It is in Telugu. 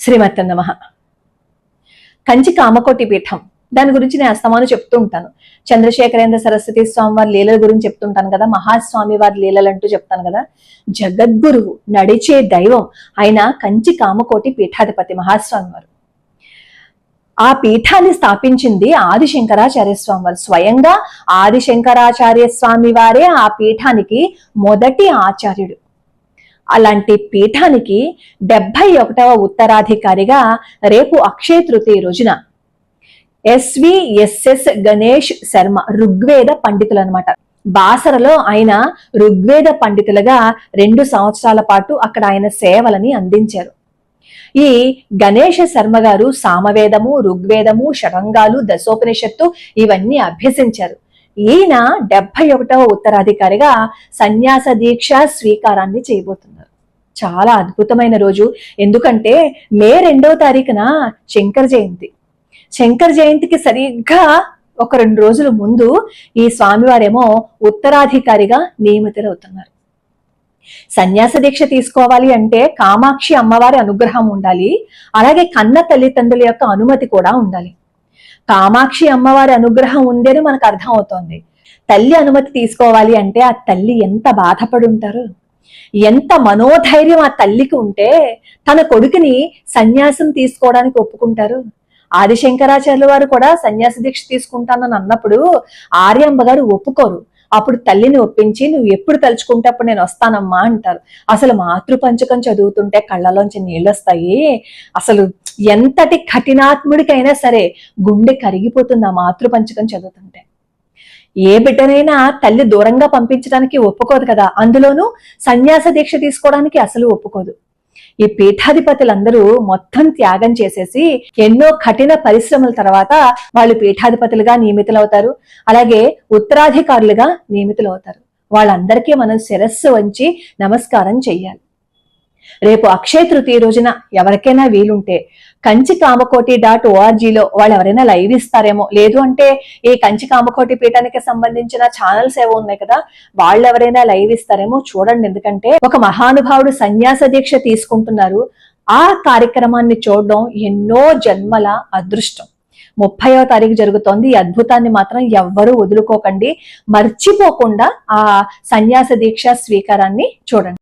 శ్రీమతి నమ. కంచి కామకోటి పీఠం. దాని గురించి నేను అస్తమాను చెప్తూ ఉంటాను. చంద్రశేఖరేంద్ర సరస్వతి స్వామి వారి లీలల గురించి చెప్తుంటాను కదా. మహాస్వామి వారి లీలలు అంటూ చెప్తాను కదా. జగద్గురువు నడిచే దైవం ఆయన కంచి కామకోటి పీఠాధిపతి మహాస్వామి వారు. ఆ పీఠాన్ని స్థాపించింది ఆదిశంకరాచార్య స్వామి వారు. స్వయంగా ఆదిశంకరాచార్య స్వామి వారే ఆ పీఠానికి మొదటి ఆచార్యుడు. అలాంటి పీఠానికి డెబ్బై ఒకటవ ఉత్తరాధికారిగా రేపు అక్షయ తృతీయ రోజున ఎస్విఎస్ఎస్ గణేష్ శర్మ ఋగ్వేద పండితులు అనమాట బాసరలో ఆయన ఋగ్వేద పండితులుగా రెండు సంవత్సరాల పాటు అక్కడ ఆయన సేవలని అందించారు. ఈ గణేష శర్మ గారు సామవేదము ఋగ్వేదము షడంగాలు దశోపనిషత్తు ఇవన్నీ అభ్యసించారు. ఈయన డెబ్బై ఒకటవ ఉత్తరాధికారిగా సన్యాస దీక్ష స్వీకారాన్ని చేయబోతున్నారు. చాలా అద్భుతమైన రోజు. ఎందుకంటే మే రెండవ తారీఖున శంకర జయంతి. శంకర జయంతికి సరిగ్గా ఒక రెండు రోజుల ముందు ఈ స్వామివారేమో ఉత్తరాధికారిగా నియమితులవుతున్నారు సన్యాస దీక్ష తీసుకోవాలి అంటే కామాక్షి అమ్మవారి అనుగ్రహం ఉండాలి. అలాగే కన్న తల్లిదండ్రుల యొక్క అనుమతి కూడా ఉండాలి. కామాక్షి అమ్మవారి అనుగ్రహం ఉందని మనకు అర్థం అవుతోంది. తల్లి అనుమతి తీసుకోవాలి అంటే ఆ తల్లి ఎంత బాధపడి ఉంటారు ఎంత మనోధైర్యం ఆ తల్లికి ఉంటే తన కొడుకుని సన్యాసం తీసుకోవడానికి ఒప్పుకుంటారు. ఆదిశంకరాచార్యుల వారు కూడా సన్యాస దీక్ష తీసుకుంటానని అన్నప్పుడు ఆర్యంబ గారు ఒప్పుకోరు. అప్పుడు తల్లిని ఒప్పించి నువ్వు ఎప్పుడు తలుచుకుంటే అప్పుడు నేను వస్తానమ్మా అంటారు. అసలు మాతృపంచకం చదువుతుంటే కళ్ళలోంచి నీళ్ళు వస్తాయి అసలు ఎంతటి కఠినాత్ముడికైనా సరే గుండె కరిగిపోతుంది ఆ మాతృపంచకం చదువుతుంటే. ఏ బిడ్డనైనా తల్లి దూరంగా పంపించడానికి ఒప్పుకోదు కదా. అందులోనూ సన్యాస దీక్ష తీసుకోవడానికి అసలు ఒప్పుకోదు. ఈ పీఠాధిపతులందరూ మొత్తం త్యాగం చేసేసి ఎన్నో కఠిన పరిశ్రమల తర్వాత వాళ్ళు పీఠాధిపతులుగా నియమితులవుతారు. అలాగే ఉత్తరాధికారులుగా నియమితులవుతారు. వాళ్ళందరికీ మనం శిరస్సు వంచి నమస్కారం చెయ్యాలి. రేపు అక్షయ తృతీయ రోజున ఎవరికైనా వీలుంటే కంచి కామకోటి డాట్ ఓఆర్జీలో వాళ్ళు ఎవరైనా లైవ్ ఇస్తారేమో. లేదు అంటే ఈ కంచి కామకోటి పీఠానికి సంబంధించిన ఛానల్స్ ఏవో ఉన్నాయి కదా వాళ్ళు ఎవరైనా లైవ్ ఇస్తారేమో చూడండి. ఎందుకంటే ఒక మహానుభావుడు సన్యాస దీక్ష తీసుకుంటున్నారు. ఆ కార్యక్రమాన్ని చూడడం ఎన్నో జన్మల అదృష్టం. ముప్పయో తారీఖు జరుగుతోంది. ఈ అద్భుతాన్ని మాత్రం ఎవ్వరూ వదులుకోకండి. మర్చిపోకుండా ఆ సన్యాస దీక్ష స్వీకారాన్ని చూడండి.